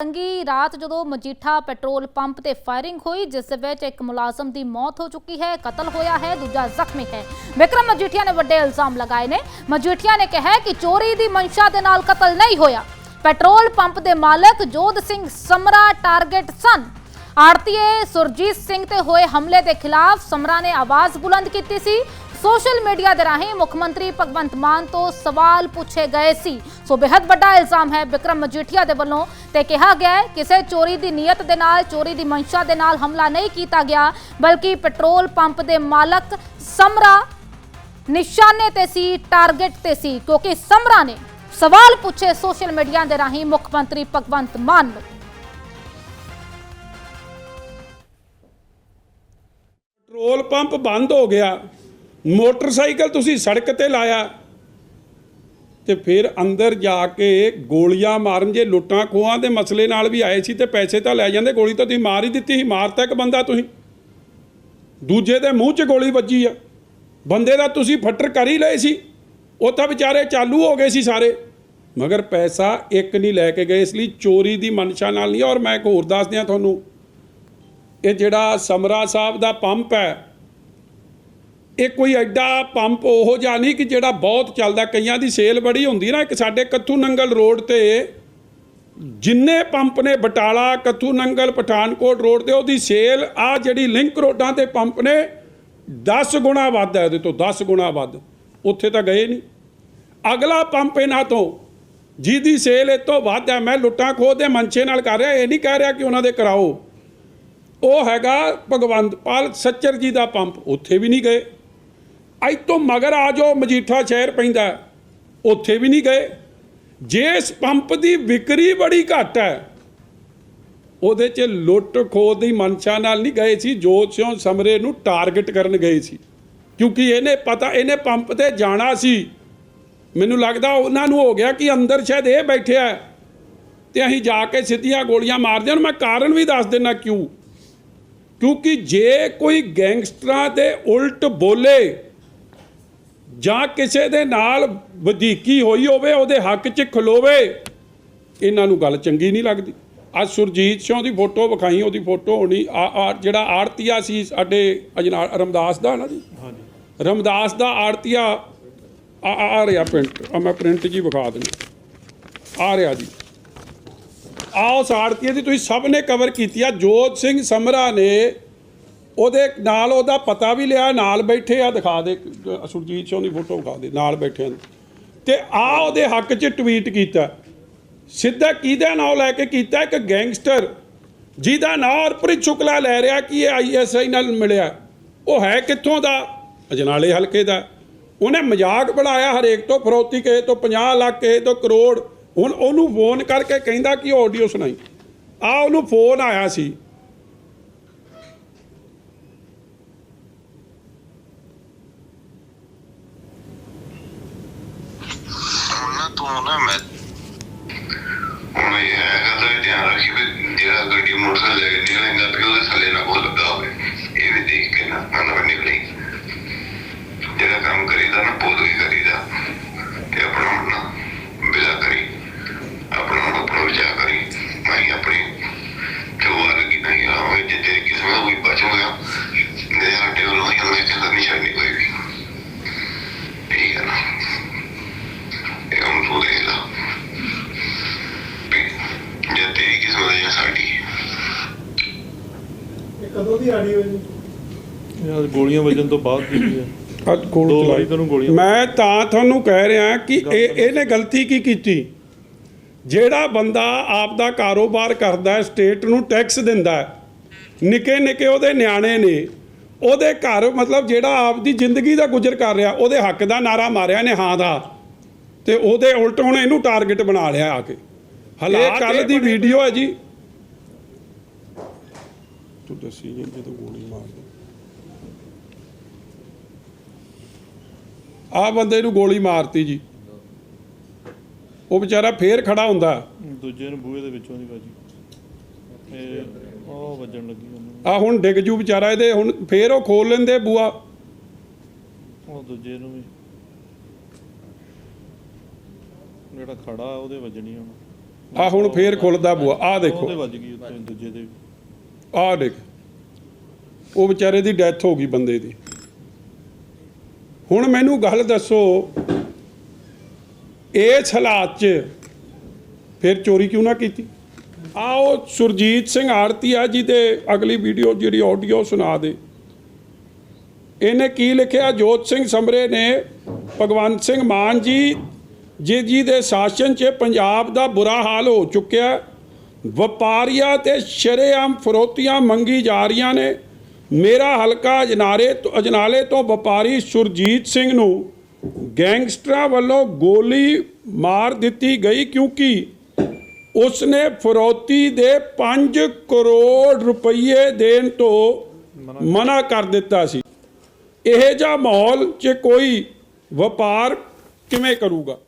ਤੰਗੀ ਰਾਤ ਜਦੋਂ ਮਜੀਠਾ ਪੈਟਰੋਲ ਪੰਪ ਤੇ ਫਾਇਰਿੰਗ ਹੋਈ, ਜਿਸ ਦੇ ਵਿੱਚ ਇੱਕ ਮੁਲਾਜ਼ਮ ਦੀ ਮੌਤ ਹੋ ਚੁੱਕੀ ਹੈ, ਕਤਲ ਹੋਇਆ ਹੈ, ਦੂਜਾ ਜ਼ਖਮੀ ਹੈ। ਵਿਕਰਮ ਮਜੀਠੀਆ ਨੇ ਵੱਡੇ ਇਲਜ਼ਾਮ ਲਗਾਏ ਨੇ। ਮਜੀਠੀਆ ਨੇ ਕਿਹਾ ਕਿ ਚੋਰੀ ਦੀ ਮਨਸ਼ਾ ਦੇ ਨਾਲ ਕਤਲ ਨਹੀਂ ਹੋਇਆ। ਪੈਟਰੋਲ ਪੰਪ ਦੇ ਮਾਲਕ ਜੋਧ ਸਿੰਘ ਸਮਰਾ ਟਾਰਗੇਟ ਸਨ। ਆੜਤੀਏ ਸੁਰਜੀਤ ਸਿੰਘ ਤੇ ਹੋਏ ਹਮਲੇ ਦੇ ਖਿਲਾਫ ਸਮਰਾ ਨੇ ਆਵਾਜ਼ ਬੁਲੰਦ ਕੀਤੀ ਸੀ। ਸੋਸ਼ਲ ਮੀਡੀਆ ਦੇ ਰਾਹੀਂ ਮੁੱਖ ਮੰਤਰੀ ਭਗਵੰਤ ਮਾਨ ਤੋਂ ਸਵਾਲ ਪੁੱਛੇ ਗਏ ਸੀ। ਸੋ ਬੇहद ਵੱਡਾ ਇਲਜ਼ਾਮ ਹੈ ਵਿਕਰਮ ਮਜੀਠੀਆ ਦੇ ਵੱਲੋਂ ਤੇ ਕਿਹਾ ਗਿਆ ਹੈ, ਕਿਸੇ ਚੋਰੀ ਦੀ ਨੀਅਤ ਦੇ ਨਾਲ, ਚੋਰੀ ਦੀ ਮਨਸ਼ਾ ਦੇ ਨਾਲ ਹਮਲਾ ਨਹੀਂ ਕੀਤਾ ਗਿਆ, ਬਲਕਿ ਪੈਟਰੋਲ ਪੰਪ ਦੇ ਮਾਲਕ ਸਮਰਾ ਨਿਸ਼ਾਨੇ ਤੇ ਸੀ, ਟਾਰਗੇਟ ਤੇ ਸੀ, ਕਿਉਂਕਿ ਸਮਰਾ ਨੇ ਸਵਾਲ ਪੁੱਛੇ ਸੋਸ਼ਲ ਮੀਡੀਆ ਦੇ ਰਾਹੀਂ ਮੁੱਖ ਮੰਤਰੀ ਭਗਵੰਤ ਮਾਨ ਨੂੰ। ਪੈਟਰੋਲ ਪੰਪ ਬੰਦ ਹੋ ਗਿਆ। ਮੋਟਰਸਾਈਕਲ ਤੁਸੀਂ ਸੜਕ ਤੇ ਲਾਇਆ ਤੇ ਫਿਰ ਅੰਦਰ ਜਾ ਕੇ ਗੋਲੀਆਂ ਮਾਰਨ ਜੇ ਲੁੱਟਾਂ ਖੋਹਾਂ ਦੇ ਮਸਲੇ ਨਾਲ ਵੀ ਆਏ ਸੀ ਤੇ ਪੈਸੇ ਤਾਂ ਲੈ ਜਾਂਦੇ, ਗੋਲੀ ਤਾਂ ਤੁਸੀਂ ਮਾਰ ਹੀ ਦਿੱਤੀ ਸੀ, ਮਾਰਤਾ ਇੱਕ ਬੰਦਾ ਤੁਸੀਂ। ਦੂਜੇ ਦੇ ਮੂੰਹ 'ਚ ਗੋਲੀ ਵੱਜੀ ਆ। ਬੰਦੇ ਦਾ ਤੁਸੀਂ ਫੱਟਰ ਕਰ ਹੀ ਲਏ ਸੀ। ਉਹ ਤਾਂ ਵਿਚਾਰੇ ਚਾਲੂ ਹੋ ਗਏ ਸੀ ਸਾਰੇ। ਮਗਰ ਪੈਸਾ ਇੱਕ ਨਹੀਂ ਲੈ ਕੇ ਗਏ, ਇਸ ਲਈ ਚੋਰੀ ਦੀ ਮਨਸ਼ਾ ਨਾਲ ਨਹੀਂ। ਔਰ ਮੈਂ ਇੱਕ ਹੋਰ ਦੱਸ ਦਿਆਂ ਤੁਹਾਨੂੰ, ਇਹ ਜਿਹੜਾ ਸਮਰਾ ਸਾਹਿਬ ਦਾ ਪੰਪ ਹੈ ਇਹ ਕੋਈ ਐਡਾ ਪੰਪ ਉਹੋ ਜਿਹਾ ਨਹੀਂ ਕਿ ਜਿਹੜਾ ਬਹੁਤ ਚੱਲਦਾ। ਕਈਆਂ ਦੀ ਸੇਲ ਬੜੀ ਹੁੰਦੀ ਨਾ, ਇੱਕ ਸਾਡੇ ਕੱਥੂ ਨੰਗਲ ਰੋਡ ਤੇ ਜਿੰਨੇ ਪੰਪ ਨੇ, ਬਟਾਲਾ, ਕੱਥੂ ਨੰਗਲ, ਪਠਾਨਕੋਟ ਰੋਡ ਤੇ, ਉਹਦੀ ਸੇਲ ਆ ਜਿਹੜੀ ਲਿੰਕ ਰੋਡਾਂ ਤੇ ਪੰਪ ਨੇ 10 ਗੁਣਾ ਵੱਧ ਹੈ ਉਹਦੇ ਤੋਂ 10 ਗੁਣਾ ਵੱਧ। ਉੱਥੇ ਤਾਂ ਗਏ ਨਹੀਂ। ਅਗਲਾ ਪੰਪ ਇਹਨਾਂ ਤੋਂ, ਜਿਹਦੀ ਸੇਲ ਇਹ ਤੋਂ ਵੱਧ ਹੈ, ਮੈਂ ਲੁੱਟਾਂ ਖੋਹ ਦੇ ਮਨਸ਼ੇ ਨਾਲ ਕਰ ਰਿਹਾ, ਇਹ ਨਹੀਂ ਕਹਿ ਰਿਹਾ ਕਿ ਉਹਨਾਂ ਦੇ ਕਰਾਓ। ਉਹ ਹੈਗਾ ਭਗਵੰਤ ਪਾਲ ਸੱਚਰ ਜੀ ਦਾ ਪੰਪ, ਉੱਥੇ ਵੀ ਨਹੀਂ ਗਏ। ਅੱਜ ਤੋਂ ਮਗਰ ਆ ਜਾਓ, ਮਜੀਠਾ ਸ਼ਹਿਰ ਪੈਂਦਾ ਉੱਥੇ ਵੀ ਨਹੀਂ ਗਏ। ਜਿਸ ਪੰਪ ਦੀ ਵਿਕਰੀ ਬੜੀ ਘੱਟ ਹੈ, ਉਹਦੇ 'ਚ ਲੁੱਟ ਖੋਹ ਦੀ ਮਨਸ਼ਾ ਨਾਲ ਨਹੀਂ ਗਏ ਸੀ, ਜੋਤ ਸਿੰਘ ਸਮਰੇ ਨੂੰ ਟਾਰਗੇਟ ਕਰਨ ਗਏ ਸੀ। ਕਿਉਂਕਿ ਇਹਨੇ ਪਤਾ, ਇਹਨੇ ਪੰਪ ਤੇ ਜਾਣਾ ਸੀ। ਮੈਨੂੰ ਲੱਗਦਾ ਉਹਨਾਂ ਨੂੰ ਹੋ ਗਿਆ ਕਿ ਅੰਦਰ ਸ਼ਾਇਦ ਇਹ ਬੈਠਿਆ ਹੈ ਤੇ ਅਸੀਂ ਜਾ ਕੇ ਸਿੱਧੀਆਂ ਗੋਲੀਆਂ ਮਾਰਦੇ ਹਾਂ ਮੈਂ ਕਾਰਨ ਵੀ ਦੱਸ ਦਿੰਦਾ ਕਿਉਂ? ਕਿਉਂਕਿ ਜੇ ਕੋਈ ਗੈਂਗਸਟਰਾਂ ਦੇ ਉਲਟ ਬੋਲੇ ਜਾਂ ਕਿਸੇ ਦੇ ਨਾਲ ਵਧੀਕੀ ਹੋਈ ਹੋਵੇ ਉਹਦੇ ਹੱਕ 'ਚ ਖਲੋਵੇ ਇਹਨਾਂ ਨੂੰ ਗੱਲ ਚੰਗੀ ਨਹੀਂ ਲੱਗਦੀ। ਅੱਜ ਸੁਰਜੀਤ ਸਿੰਘ ਦੀ ਫੋਟੋ ਵਿਖਾਈ ਉਹਦੀ ਫੋਟੋ ਹੋਣੀ ਆ ਆ ਜਿਹੜਾ ਆੜਤੀਆ ਸੀ ਸਾਡੇ ਅਜਨਾ ਰਮਦਾਸ ਦਾ ਨਾ ਜੀ? ਹਾਂਜੀ। ਰਮਦਾਸ ਦਾ ਆੜਤੀਆ ਆ ਆ- ਆ ਰਿਹਾ ਪ੍ਰਿੰਟ ਆ ਮੈਂ ਪ੍ਰਿੰਟ ਜੀ ਵਿਖਾ ਦਿੰਦਾ। ਆ ਰਿਹਾ ਜੀ। ਆਓ ਸਾੜਤੀਏ ਦੀ ਤੁਸੀਂ ਸਭ ਨੇ ਕਵਰ ਕੀਤੀ ਆ ਜੋਤ ਸਿੰਘ ਸਮਰਾ ਨੇ ਉਹਦੇ ਨਾਲ ਉਹਦਾ ਪਤਾ ਵੀ ਲਿਆ, ਨਾਲ ਬੈਠੇ ਆ, ਦਿਖਾ ਦੇ, ਸੁਰਜੀਤ ਸਿੰਘ ਦੀ ਫੋਟੋ ਵਿਖਾ ਦੇ, ਨਾਲ ਬੈਠੇ ਨੇ ਤੇ ਆ ਉਹਦੇ ਹੱਕ 'ਚ ਟਵੀਟ ਕੀਤਾ। ਸਿੱਧਾ ਕਿਹਦਾ ਨਾਮ ਲੈ ਕੇ ਕੀਤਾ? ਇੱਕ ਗੈਂਗਸਟਰ ਜਿਹਦਾ ਨਾਮ ਅਰਪ੍ਰੀਤ ਸ਼ੁਕਲਾ ਲੈ ਰਿਹਾ ਕਿ ਇਹ ਆਈਐਸਆਈ ਨਾਲ ਮਿਲਿਆ। ਉਹ ਹੈ ਕਿੱਥੋਂ ਦਾ? ਅਜਨਾਲੇ ਹਲਕੇ ਦਾ। ਉਹਨੇ ਮਜ਼ਾਕ ਬਣਾਇਆ ਹਰੇਕ ਤੋਂ, ਫਰੋਤੀ ਕਹੇ ਤੋਂ 50 ਲੱਖ ਕਿਸੇ ਤੋਂ, ਕਰੋੜ। ਹੁਣ ਉਹਨੂੰ ਫੋਨ ਕਰਕੇ ਕਹਿੰਦਾ ਕਿ ਆਡੀਓ ਸੁਣਾਈ। ਆ ਉਹਨੂੰ ਫੋਨ ਆਇਆ ਸੀ। ਹੁਣ ਨਾ ਤੂੰ ਨਾ ਮੈਂ ਹੁਣ ਇਹ ਹੈਗਾ ਤਾਂ ਵੀ ਧਿਆਨ ਰੱਖੀ ਵੀ ਜਿਹੜਾ ਗੱਡੀ ਮੋਟਰਸਾਈਕਲ ਲੈ ਕੇ ਨਿਕਲੇਗਾ ਤੇ ਉਹਦੇ ਥੱਲੇ ਨਾ ਕੋਈ ਲੱਗਾ ਹੋਵੇ ਇਹ ਵੀ ਦੇਖ ਕੇ ਨਾ ਨਾ ਨਾ ਨਿਕਲੇ ਜਿਹੜਾ ਕੰਮ ਕਰੀਦਾ ਨਾ ਬਹੁਤ ਹੀ ਕਰੀਦਾ ਤੇ ਆਪਣਾ ਹੁਣ ਨਾ ਬਿਲਾ ਕਰੀ ਆਪਣਾ ਹੁਣ ਆਪਣਾ ਵਿਚਾਰ ਕਰੀ ਮੈਂ ਆਪਣੀ ਜੋ ਆ ਲੱਗੀ ਨਹੀਂ ਆਵੇ ਜੇ ਤੇਰੀ ਕਿਸਮਤ ਹੋਈ ਬਚੂਗਾ ਮੇਰੇ ਹੱਡੇ ਵੱਲੋਂ ਹੀ ਹਮੇ ਕਹਿੰਦਾ ਨਹੀਂ ਛੱਡਣੀ ਕੋਈ ਵੀ ਠੀਕ ਹੈ ਨਾ ਇਹ ਹਮ ਤੋਂ ਦੇਖ ਲਾ ਵੀ ਜੇ ਤੇਰੀ ਕਿਸਮਤ ਹੈ ਜਾਂ ਸਾਡੀ ਇਹ ਕਦੋਂ ਦੀ ਆਡੀਓ ਹੈ ਜੀ। ਯਾਰ ਗੋਲੀਆਂ ਵੱਜਣ ਤੋਂ ਬਾਅਦ ਦੀ ਹੈ ਅੱਜ ਕੋਲ ਦੋ ਚਲਾਈ। ਵਾਰੀ ਤੁਹਾਨੂੰ ਗੋਲੀਆਂ- ਮੈਂ ਤਾਂ ਤੁਹਾਨੂੰ ਕਹਿ ਰਿਹਾ ਕਿ ਇਹ ਇਹਨੇ ਗਲਤੀ ਕੀ ਕੀਤੀ? ਜਿਹੜਾ ਬੰਦਾ ਆਪ ਦਾ ਕਾਰੋਬਾਰ ਕਰਦਾ ਹੈ ਸਟੇਟ ਨੂੰ ਟੈਕਸ ਦਿੰਦਾ ਹੈ ਨਿੱਕੇ ਨਿੱਕੇ ਉਹਦੇ ਨਿਆਣੇ ਨੇ ਉਹਦੇ ਘਰ ਮਤਲਬ ਜਿਹੜਾ ਆਪ ਦੀ ਜ਼ਿੰਦਗੀ ਦਾ ਗੁਜ਼ਰ ਕਰ ਰਿਹਾ ਉਹਦੇ ਹੱਕ ਦਾ ਨਾਰਾ ਮਾਰਿਆ ਨੇ ਹਾਂ ਦਾ। ਤੇ ਉਹਦੇ ਉਲਟ ਹੁਣ ਇਹਨੂੰ ਟਾਰਗੇਟ ਬਣਾ ਲਿਆ ਆ ਕੇ। ਹਲੇ ਕੱਲ ਦੀ ਵੀਡੀਓ ਹੈ ਜੀ। ਤੂੰ ਦੱਸੀ ਜੀ ਜਦੋਂ ਗੋਲੀ ਮਾਰਦੇ ਆ ਬੰਦੇ ਨੂੰ ਗੋਲੀ ਮਾਰਤੀ ਜੀ। ਉਹ ਵਿਚਾਰਾ ਫੇਰ ਖੜਾ ਹੁੰਦਾ। ਦੂਜੇ ਨੂੰ ਬੂਹੇ ਦੇ ਵਿੱਚੋਂ ਦੀ ਇਹ ਉਹ ਵੱਜਣ ਲੱਗੀ ਉਹਨੂੰ। ਆ ਹੁਣ ਡਿੱਗ ਜੂ ਵਿਚਾਰਾ ਇਹਦੇ ਹੁਣ ਫੇਰ ਉਹ ਖੋਲ ਲੈਂਦੇ ਬੂਆ ਉਹ ਦੂਜੇ ਨੂੰ ਵੀ। ਜਿਹੜਾ ਖੜਾ ਉਹਦੇ ਵੱਜਣੀ ਹੁਣ। ਆ ਹੁਣ ਫੇਰ ਖੁੱਲਦਾ ਬੂਆ ਆ ਉਹਦੇ ਦੇਖੋ ਵੱਜ ਗਈ ਦੂਜੇ ਦੇ। ਆ ਦੇਖ, ਉਹ ਵਿਚਾਰੇ ਦੀ ਡੈਥ ਹੋ ਗਈ ਬੰਦੇ ਦੀ। ਹੁਣ ਮੈਨੂੰ ਗੱਲ ਦੱਸੋ, ਇਸ ਹਾਲਾਤ 'ਚ ਫਿਰ ਚੋਰੀ ਕਿਉਂ ਨਾ ਕੀਤੀ? ਆਓ ਸੁਰਜੀਤ ਸਿੰਘ ਆਰਤੀ ਆ ਜੀ ਦੇ ਅਗਲੀ ਵੀਡੀਓ ਜਿਹੜੀ ਆਡੀਓ ਸੁਣਾ ਦੇ। ਇਹਨੇ ਕੀ ਲਿਖਿਆ? ਜੋਤ ਸਿੰਘ ਸਮਰੇ ਨੇ ਭਗਵੰਤ ਸਿੰਘ ਮਾਨ ਜੀ ਜੀ ਜੀ ਦੇ ਸ਼ਾਸਨ 'ਚ ਪੰਜਾਬ ਦਾ ਬੁਰਾ ਹਾਲ ਹੋ ਚੁੱਕਿਆ। ਵਪਾਰੀਆਂ ਤੇ ਸ਼ਰੇਆਮ ਫਰੋਤੀਆਂ ਮੰਗੀ ਜਾ ਰਹੀਆਂ ਨੇ। ਮੇਰਾ ਹਲਕਾ ਅਜਨਾਰੇ ਤੋਂ ਅਜਨਾਲੇ ਤੋਂ ਵਪਾਰੀ ਸੁਰਜੀਤ ਸਿੰਘ ਨੂੰ ਗੈਂਗਸਟਰਾਂ ਵੱਲੋਂ ਗੋਲੀ ਮਾਰ ਦਿੱਤੀ ਗਈ ਕਿਉਂਕਿ ਉਸਨੇ ਫਰੋਤੀ ਦੇ 5 ਕਰੋੜ ਰੁਪਏ ਦੇਣ ਤੋਂ ਮਨਾ ਕਰ ਦਿੱਤਾ ਸੀ। ਇਹ ਜਿਹਾ ਮਾਹੌਲ 'ਚ ਕੋਈ ਵਪਾਰ ਕਿਵੇਂ ਕਰੂਗਾ?